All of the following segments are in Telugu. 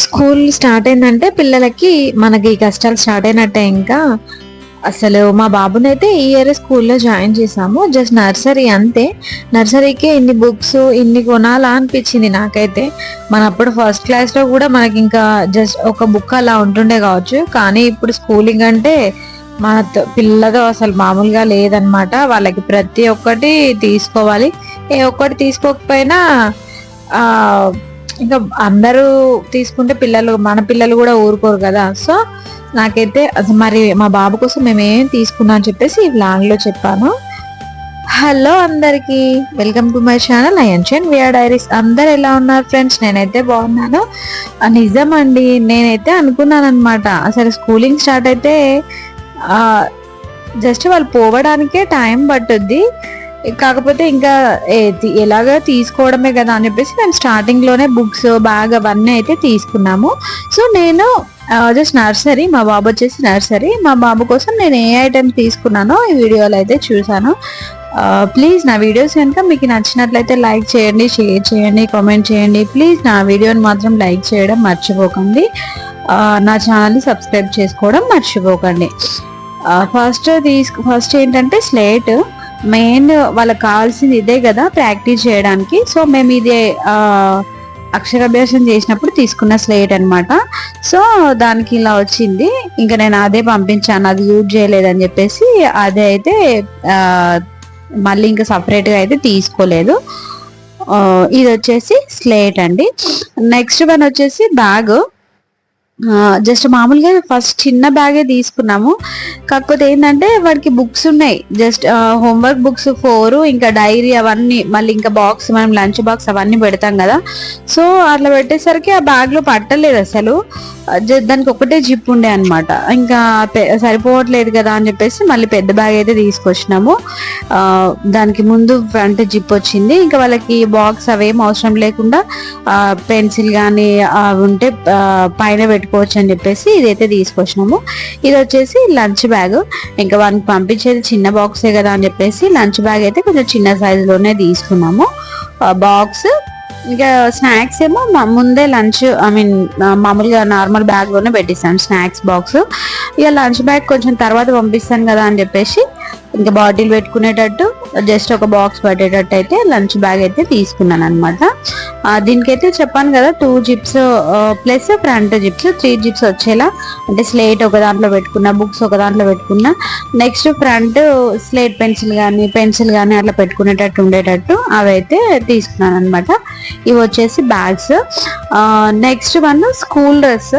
స్కూల్ స్టార్ట్ అయిందంటే పిల్లలకి మనకి కష్టాలు స్టార్ట్ అయినట్టే ఇంకా. అసలు మా బాబునైతే ఈ ఇయర్ స్కూల్లో జాయిన్ చేసాము జస్ట్ నర్సరీ అంతే. నర్సరీకి ఇన్ని బుక్స్ ఇన్ని కొనాలా అనిపించింది నాకైతే. మన అప్పుడు ఫస్ట్ క్లాస్లో కూడా మనకి ఇంకా జస్ట్ ఒక బుక్ అలా ఉంటుండే కావచ్చు. కానీ ఇప్పుడు స్కూలింగ్ అంటే మన పిల్లతో అసలు మామూలుగా లేదనమాట వాళ్ళకి ప్రతి ఒక్కటి తీసుకోవాలి. ఏ ఒక్కటి తీసుకోకపోయినా ఇంకా అందరూ తీసుకుంటే పిల్లలు మన పిల్లలు కూడా ఊరుకోరు కదా. సో నాకైతే అసలు మరి మా బాబు కోసం మేము తీసుకున్నా అని చెప్పేసి ఈ లో చెప్పాను. హలో అందరికి welcome to my channel Ayyan V R diaries అందరు ఎలా ఉన్నారు ఫ్రెండ్స్ నేనైతే బాగున్నాను. నిజం అండి నేనైతే అనుకున్నాను అనమాట అసలు స్కూలింగ్ స్టార్ట్ అయితే జస్ట్ వాళ్ళు పోవడానికే టైం పట్టుద్ది. కాకపోతే ఇంకా ఎలాగ ఎలాగో తీసుకోవడమే కదా అని చెప్పేసి మేము స్టార్టింగ్లోనే బుక్స్ బ్యాగ్ అవన్నీ అయితే తీసుకున్నాము. సో నేను జస్ట్ నర్సరీ మా బాబు వచ్చేసి నర్సరీ మా బాబు కోసం నేను ఏ ఐటమ్ తీసుకున్నానో ఈ వీడియోలో అయితే చూసాను ప్లీజ్ నా వీడియోస్ కనుక మీకు నచ్చినట్లయితే లైక్ చేయండి షేర్ చేయండి కామెంట్ చేయండి. ప్లీజ్ నా వీడియోని మాత్రం లైక్ చేయడం మర్చిపోకండి. నా ఛానల్ని సబ్స్క్రైబ్ చేసుకోవడం మర్చిపోకండి. ఫస్ట్ తీసుకు ఫస్ట్ ఏంటంటే స్లేట్ మెయిన్ వాళ్ళకి కావాల్సింది ఇదే కదా ప్రాక్టీస్ చేయడానికి. సో మేము ఇది అక్షరాభ్యాసం చేసినప్పుడు తీసుకున్న స్లేట్ అనమాట సో దానికి ఇలా వచ్చింది. ఇంకా నేను అదే పంపించాను. అది యూజ్ చేయలేదని చెప్పేసి అదే అయితే మళ్ళీ ఇంకా సపరేట్గా అయితే తీసుకోలేదు. ఇది వచ్చేసి స్లేట్ అండి. నెక్స్ట్ వన్ వచ్చేసి బ్యాగ్. జస్ట్ మామూలుగా ఫస్ట్ చిన్న బ్యాగే తీసుకున్నాము. కాకపోతే ఏంటంటే వాడికి బుక్స్ ఉన్నాయి. జస్ట్ హోంవర్క్ బుక్స్ ఫోర్ ఇంకా డైరీ అవన్నీ మళ్ళీ ఇంకా బాక్స్ మనం లంచ్ బాక్స్ అవన్నీ పెడతాం కదా. సో అట్లా పెట్టేసరికి ఆ బ్యాగ్లో పట్టలేదు అసలు. దానికి ఒకటే జిప్ ఉండే అనమాట ఇంకా పె- సరిపోవట్లేదు కదా అని చెప్పేసి మళ్ళీ పెద్ద బ్యాగ్ అయితే తీసుకొచ్చినాము. దానికి ముందు ఫ్రంట్ జిప్ వచ్చింది. ఇంకా వాళ్ళకి బాక్స్ అవేం అవసరం లేకుండా పెన్సిల్ కానీ ఉంటే పైన పెట్టుకోవచ్చు అని చెప్పేసి ఇదైతే తీసుకొచ్చినాము. ఇది వచ్చేసి లంచ్ బ్యాగ్. ఇంకా వానికి పంపించేది చిన్న బాక్సే కదా అని చెప్పేసి లంచ్ బ్యాగ్ అయితే కొంచెం చిన్న సైజులోనే తీసుకున్నాము. బాక్స్ ఇంకా స్నాక్స్ ఏమో ముందే లంచ్ ఐ మీన్ మామూలుగా నార్మల్ బ్యాగ్లోనే పెట్టిస్తాను స్నాక్స్ బాక్స్. ఇక లంచ్ బ్యాగ్ కొంచెం తర్వాత పంపిస్తాను కదా అని చెప్పేసి ఇంకా బాటిల్ పెట్టుకునేటట్టు జస్ట్ ఒక బాక్స్ పట్టేటట్టు అయితే లంచ్ బ్యాగ్ అయితే తీసుకున్నాను అనమాట దీనికైతే చెప్పాను కదా two zips plus front zips three zips వచ్చేలా అంటే స్లేట్ ఒక దాంట్లో పెట్టుకున్నా బుక్స్ ఒక దాంట్లో పెట్టుకున్నా నెక్స్ట్ ఫ్రంట్ స్లేట్ పెన్సిల్ కానీ పెన్సిల్ కానీ అట్లా పెట్టుకునేటట్టు ఉండేటట్టు అవి అయితే తీసుకున్నాను అనమాట ఇవి వచ్చేసి bags next one school dress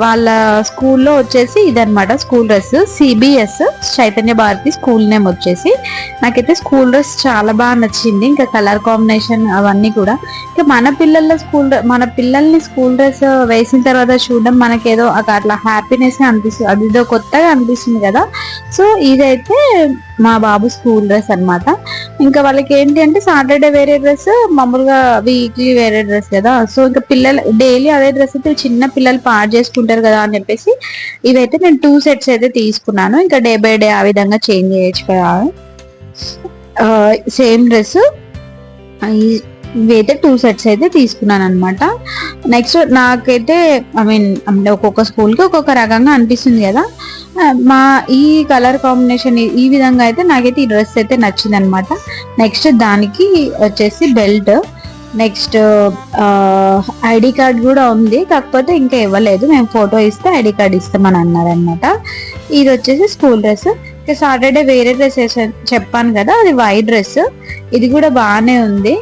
వాళ్ళ స్కూల్లో వచ్చేసి ఇదనమాట school dress. CBS Chaitanya Bharathi school name వచ్చేసి. నాకైతే స్కూల్ డ్రెస్ చాలా బాగా నచ్చింది. ఇంకా కలర్ కాంబినేషన్ అవన్నీ కూడా. ఇంకా మన పిల్లల స్కూల్ మన పిల్లల్ని స్కూల్ డ్రెస్ వేసిన తర్వాత చూడడం మనకేదో ఒక అట్లా హ్యాపీనెస్ అనిపిస్తుంది అదిదో కొత్తగా అనిపిస్తుంది కదా. సో ఇదైతే మా బాబు స్కూల్ డ్రెస్ అనమాట ఇంకా వాళ్ళకి ఏంటి అంటే సాటర్డే వేరే డ్రెస్ మామూలుగా వీక్లీ వేరే డ్రెస్ కదా. సో ఇంకా పిల్లలు డైలీ అదే డ్రెస్ అయితే చిన్న పిల్లలు పాడు చేసుకుంటారు కదా అని చెప్పేసి ఇవైతే నేను టూ సెట్స్ అయితే తీసుకున్నాను. ఇంకా డే బై డే ఆ విధంగా చేంజ్ చేయొచ్చు కదా సేమ్ డ్రెస్. ఇవైతే టూ సెట్స్ అయితే తీసుకున్నాను అనమాట నెక్స్ట్ నాకైతే ఐ మీన్ అంటే ఒక్కొక్క స్కూల్కి ఒక్కొక్క రకంగా అనిపిస్తుంది కదా. మా ఈ కలర్ కాంబినేషన్ ఈ విధంగా అయితే నాకైతే ఈ డ్రెస్ అయితే నచ్చింది అనమాట నెక్స్ట్ దానికి వచ్చేసి బెల్ట్. నెక్స్ట్ ఐడి కార్డ్ కూడా ఉంది. కాకపోతే ఇంకా ఇవ్వలేదు. మేము ఫోటో ఇస్తే ఐడి కార్డ్ ఇస్తామని అన్నారు అనమాట ఇది వచ్చేసి స్కూల్ డ్రెస్. సాటర్డే వేరే డ్రెస్ చెప్పాను కదా అది వైట్ డ్రెస్ ఇది కూడా బాగానే ఉంది.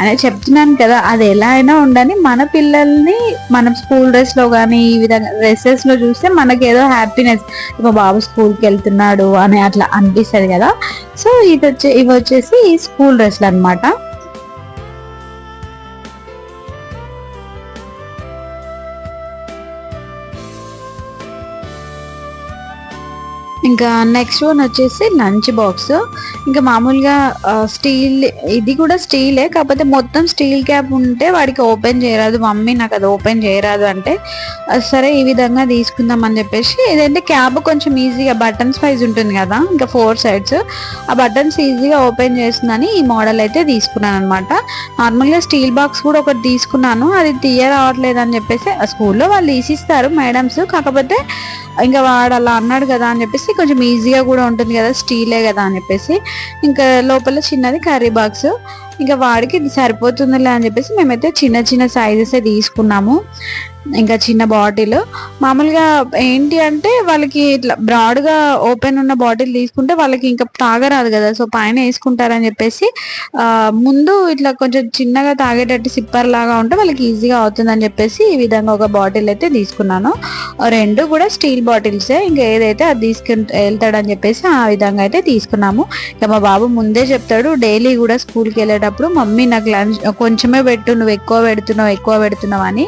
అని చెప్తున్నాను కదా అది ఎలా అయినా ఉండని మన పిల్లల్ని మనం స్కూల్ డ్రెస్లో కానీ ఈ విధంగా డ్రెస్సెస్లో చూస్తే మనకి ఏదో హ్యాపీనెస్ మా బాబు స్కూల్కి వెళ్తున్నాడు అని అట్లా అనిపిస్తుంది కదా. సో ఇది వచ్చే ఇవి వచ్చేసి స్కూల్ డ్రెస్లు అనమాట ఇంకా నెక్స్ట్ వన్ వచ్చేసి లంచ్ బాక్స్ ఇంకా మామూలుగా స్టీల్ ఇది కూడా స్టీలే కాకపోతే మొత్తం స్టీల్ క్యాప్ ఉంటే వాడికి ఓపెన్ చేయరాదు. మమ్మీ నాకు అది ఓపెన్ చేయరాదు అంటే సరే ఈ విధంగా తీసుకుందాం అని చెప్పేసి ఏదంటే క్యాప్ కొంచెం ఈజీగా బటన్స్ వైజ్ ఉంటుంది కదా ఇంకా ఫోర్ సైడ్స్ ఆ బటన్స్ ఈజీగా ఓపెన్ చేస్తుందని ఈ మోడల్ అయితే తీసుకున్నాను అనమాట నార్మల్గా స్టీల్ బాక్స్ కూడా ఒకటి తీసుకున్నాను. అది తీయరావట్లేదు అని చెప్పేసి ఆ స్కూల్లో వాళ్ళు తీసిస్తారు మేడమ్స్ కాకపోతే ఇంకా వాడు అలా అన్నాడు కదా అని చెప్పేసి కొంచెం ఈజీగా కూడా ఉంటుంది కదా స్టీలే కదా అని చెప్పేసి. ఇంకా లోపల చిన్నది కర్రీ బాక్స్ ఇంకా వాడికి ఇది సరిపోతుందిలే అని చెప్పేసి మేమైతే చిన్న చిన్న సైజెస్ తీసుకున్నాము. ఇంకా చిన్న బాటిల్ మామూలుగా ఏంటి అంటే వాళ్ళకి ఇట్లా బ్రాడ్గా ఓపెన్ ఉన్న బాటిల్ తీసుకుంటే వాళ్ళకి ఇంకా తాగరాదు కదా. సో పైన వేసుకుంటారని చెప్పేసి ముందు ఇట్లా కొంచెం చిన్నగా తాగేటట్టు సిప్పర్ లాగా ఉంటే వాళ్ళకి ఈజీగా అవుతుందని చెప్పేసి ఈ విధంగా ఒక బాటిల్ అయితే తీసుకున్నాను. రెండు కూడా స్టీల్ బాటిల్సే ఇంకా ఏదైతే అది తీసుకుని వెళ్తాడని చెప్పేసి ఆ విధంగా అయితే తీసుకున్నాము. ఇంకా మా బాబు ముందే చెప్తాడు. డైలీ కూడా స్కూల్కి వెళ్ళేటప్పుడు మమ్మీ నాకు లంచ్ కొంచెమే పెట్టు నువ్వు ఎక్కువ పెడుతున్నావు ఎక్కువ పెడుతున్నావు అని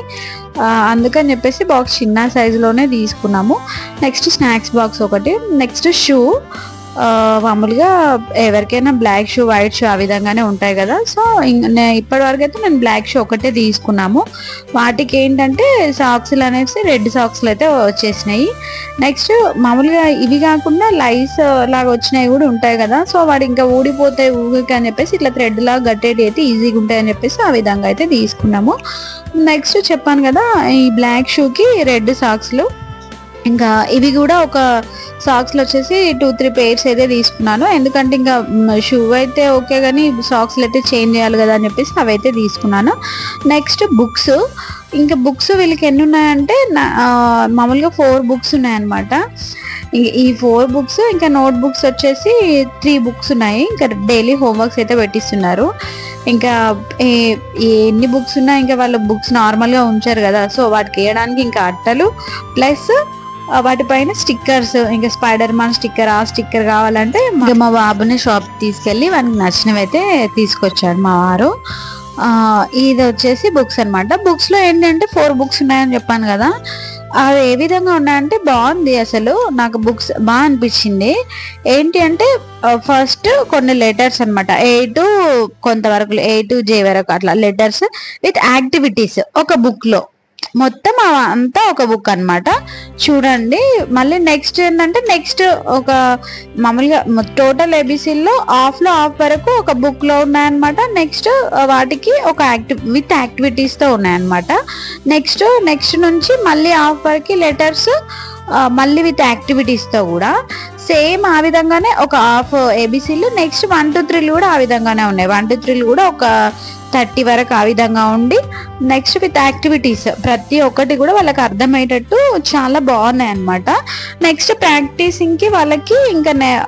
అందుకని చెప్పేసి బాక్స్ చిన్న సైజులోనే తీసుకున్నాము. నెక్స్ట్ స్నాక్స్ బాక్స్ ఒకటి. నెక్స్ట్ షూ మామూలుగా ఎవరికైనా బ్లాక్ షూ వైట్ షూ ఆ విధంగానే ఉంటాయి కదా. సో ఇప్పటి వరకు అయితే నేను బ్లాక్ షూ ఒకటే తీసుకున్నాము. వాటికి ఏంటంటే సాక్స్లు అనేసి రెడ్ సాక్స్లు అయితే వచ్చేసినాయి. నెక్స్ట్ మామూలుగా ఇవి కాకుండా లైస్ లాగా వచ్చినాయి కూడా ఉంటాయి కదా. సో వాడు ఇంకా ఊడిపోతాయి ఊరికి అని చెప్పేసి ఇట్లా థ్రెడ్ లాగా గట్టేటి అయితే ఈజీగా ఉంటాయి అని చెప్పేసి ఆ విధంగా అయితే తీసుకున్నాము. నెక్స్ట్ చెప్పాను కదా ఈ బ్లాక్ షూకి రెడ్ సాక్స్లు ఇంకా ఇవి కూడా ఒక సాక్స్లు వచ్చేసి టూ త్రీ పేర్స్ అయితే తీసుకున్నాను. ఎందుకంటే ఇంకా షూ అయితే ఓకే కానీ సాక్స్లు అయితే చేంజ్ చేయాలి కదా అని చెప్పేసి అవి అయితే తీసుకున్నాను. Next books. ఇంకా బుక్స్ వీళ్ళకి ఎన్ని ఉన్నాయంటే నా- మామూలుగా ఫోర్ బుక్స్ ఉన్నాయన్నమాట. ఈ ఫోర్ బుక్స్ ఇంకా నోట్ బుక్స్ వచ్చేసి త్రీ బుక్స్ ఉన్నాయి. ఇంకా డైలీ హోంవర్క్స్ అయితే పెట్టిస్తున్నారు. ఇంకా ఏ- ఎన్ని బుక్స్ ఉన్నా ఇంకా వాళ్ళ బుక్స్ నార్మల్గా ఉంచారు కదా సో వాటికి వేయడానికి ఇంకా అట్టలు. ప్లస్ వాటిపైన స్టిక్కర్స్ ఇంకా స్పైడర్ మాన్ స్టిక్కర్ ఆ స్టిక్కర్ కావాలంటే ఇంకా మా బాబుని షాప్ తీసుకెళ్ళి వానికి నచ్చినవి అయితే తీసుకొచ్చాడు మా వారు. ఇది వచ్చేసి బుక్స్ అన్నమాట. బుక్స్లో ఏంటంటే ఫోర్ బుక్స్ ఉన్నాయని చెప్పాను కదా. అవి ఏ విధంగా ఉన్నాయంటే బాగుంది అసలు. నాకు బుక్స్ బాగా అనిపించింది. ఏంటి అంటే ఫస్ట్ కొన్ని లెటర్స్ అనమాట ఏ టు కొంతవరకు ఏ టు జే వరకు అట్లా లెటర్స్ విత్ యాక్టివిటీస్ ఒక బుక్లో మొత్తం అంతా ఒక బుక్ అనమాట చూడండి మళ్ళీ నెక్స్ట్ ఏంటంటే నెక్స్ట్ ఒక మామూలుగా టోటల్ ఏబిసిల్లో ఆఫ్లో ఆఫ్ వరకు ఒక బుక్లో ఉన్నాయన్నమాట. నెక్స్ట్ వాటికి ఒక యాక్టివ్ విత్ యాక్టివిటీస్తో ఉన్నాయన్నమాట. నెక్స్ట్ నెక్స్ట్ నుంచి మళ్ళీ ఆఫ్ వరకు లెటర్స్ మళ్ళీ విత్ యాక్టివిటీస్తో కూడా. సేమ్ ఆ విధంగానే ఒక హాఫ్ ఏబీసీలు నెక్స్ట్ వన్ టూ త్రీలు కూడా ఆ విధంగానే ఉన్నాయి. వన్ టూ త్రీలు కూడా ఒక థర్టీ వరకు ఆ విధంగా ఉండి నెక్స్ట్ విత్ యాక్టివిటీస్ ప్రతి ఒక్కటి కూడా వాళ్ళకి అర్థమయ్యేటట్టు చాలా బాగున్నాయి అన్నమాట. నెక్స్ట్ ప్రాక్టీసింగ్కి వాళ్ళకి ఇంకా నే-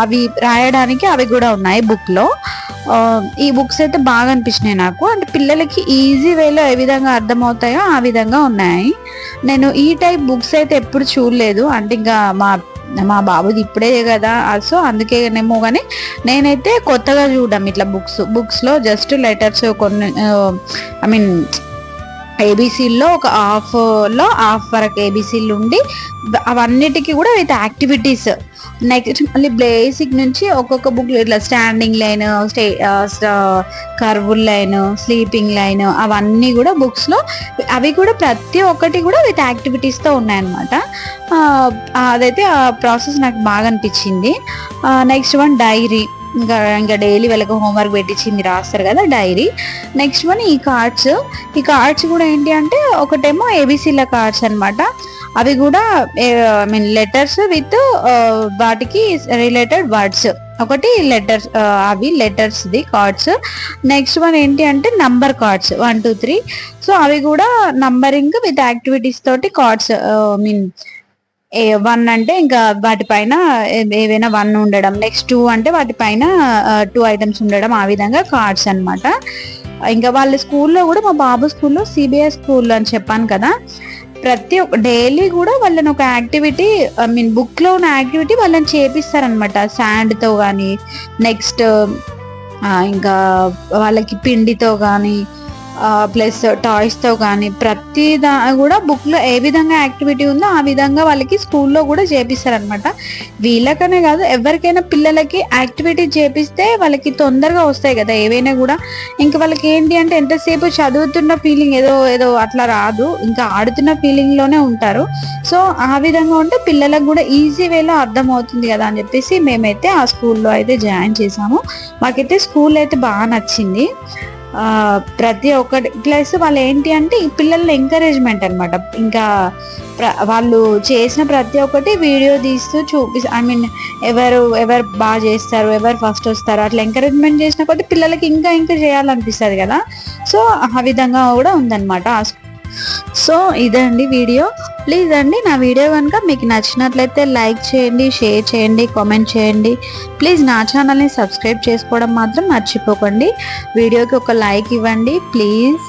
అవి రాయడానికి అవి కూడా ఉన్నాయి బుక్లో ఈ బుక్స్ అయితే బాగా అనిపించినాయి నాకు. అంటే పిల్లలకి ఈజీ వేలో ఏ విధంగా అర్థమవుతాయో ఆ విధంగా ఉన్నాయి. నేను ఈ టైప్ బుక్స్ అయితే ఎప్పుడు చూడలేదు. అంటే ఇంకా మా మా బాబుది ఇప్పుడే కదా. సో అందుకేనేమో కానీ నేనైతే కొత్తగా చూడడం ఇట్లా బుక్స్. బుక్స్లో జస్ట్ లెటర్స్ కొన్ని ఐ మీన్ ఏబీసీల్లో ఒక హాఫ్లో హాఫ్ వరకు ఏబీసీలు ఉండి అవన్నిటికీ కూడా విత్ యాక్టివిటీస్ నెక్స్ట్ మళ్ళీ బేసిక్ నుంచి ఒక్కొక్క బుక్ ఇట్లా standing line stay curve line sleeping line అవన్నీ కూడా బుక్స్లో అవి కూడా ప్రతి ఒక్కటి కూడా విత్ యాక్టివిటీస్తో ఉన్నాయన్నమాట. అదైతే ఆ ప్రాసెస్ నాకు బాగా అనిపించింది. నెక్స్ట్ వన్ డైరీ ఇంకా ఇంకా డైలీ వాళ్ళకి హోంవర్క్ పెట్టించింది రాస్తారు కదా డైరీ నెక్స్ట్ వన్ ఈ కార్డ్స్ ఈ కార్డ్స్ కూడా ఏంటి అంటే ఒకటేమో ఏబీసీల కార్డ్స్ అనమాట అవి కూడా ఐ మీన్ లెటర్స్ విత్ వాటికి రిలేటెడ్ వర్డ్స్ ఒకటి లెటర్స్ uh, అవి letters the cards next one ఏంటి అంటే number cards one two three so అవి కూడా నంబరింగ్ విత్ యాక్టివిటీస్ తోటి cards mean uh, A one అంటే ఇంకా వాటిపైన ఏవైనా వన్ ఉండడం. నెక్స్ట్ టూ అంటే వాటిపైన టూ uh, ఐటమ్స్ ఉండడం. ఆ విధంగా కార్డ్స్ అనమాట ఇంకా వాళ్ళ స్కూల్లో కూడా మా బాబు స్కూల్లో సిబిఐ స్కూల్ అని చెప్పాను కదా. ప్రతి ఒక్క డైలీ కూడా వాళ్ళని ఒక యాక్టివిటీ ఐ మీన్ బుక్లో ఉన్న యాక్టివిటీ వాళ్ళని చేపిస్తారనమాట శాండ్తో కానీ నెక్స్ట్ ఇంకా వాళ్ళకి పిండితో కానీ ప్లస్ టాయ్స్తో కానీ ప్రతి దా కూడా బుక్లో ఏ విధంగా యాక్టివిటీ ఉందో ఆ విధంగా వాళ్ళకి స్కూల్లో కూడా చేపిస్తారనమాట వీళ్ళకనే కాదు ఎవరికైనా పిల్లలకి యాక్టివిటీ చేపిస్తే వాళ్ళకి తొందరగా వస్తాయి కదా. ఏవైనా కూడా ఇంకా వాళ్ళకి ఏంటి అంటే ఎంతసేపు చదువుతున్న ఫీలింగ్ ఏదో ఏదో అట్లా రాదు. ఇంకా ఆడుతున్న ఫీలింగ్లోనే ఉంటారు. సో ఆ విధంగా ఉంటే పిల్లలకు కూడా ఈజీ వేలో అర్థమవుతుంది కదా అని చెప్పేసి మేమైతే ఆ స్కూల్లో అయితే జాయిన్ చేసాము. మాకైతే స్కూల్ అయితే బాగా నచ్చింది. ప్రతి ఒక్కటి ప్లస్ వాళ్ళు ఏంటి అంటే ఈ పిల్లల ఎంకరేజ్మెంట్ అనమాట ఇంకా ప్ర- వాళ్ళు చేసిన ప్రతి ఒక్కటి వీడియో తీస్తూ చూపి ఐ మీన్ ఎవరు ఎవరు బాగా చేస్తారు ఎవరు ఫస్ట్ వస్తారు అట్లా ఎంకరేజ్మెంట్ చేసిన కొద్ది పిల్లలకి ఇంకా ఇంకా చేయాలనిపిస్తుంది కదా. సో ఆ విధంగా కూడా ఉందన్నమాట. సో ఇదండి వీడియో. ప్లీజ్ అండి నా వీడియో కనుక మీకు నచ్చినట్లయితే లైక్ చేయండి షేర్ చేయండి కామెంట్ చేయండి. ప్లీజ్ నా ఛానల్ని సబ్స్క్రైబ్ చేసుకోవడం మాత్రం మర్చిపోకండి. వీడియోకి ఒక లైక్ ఇవ్వండి ప్లీజ్.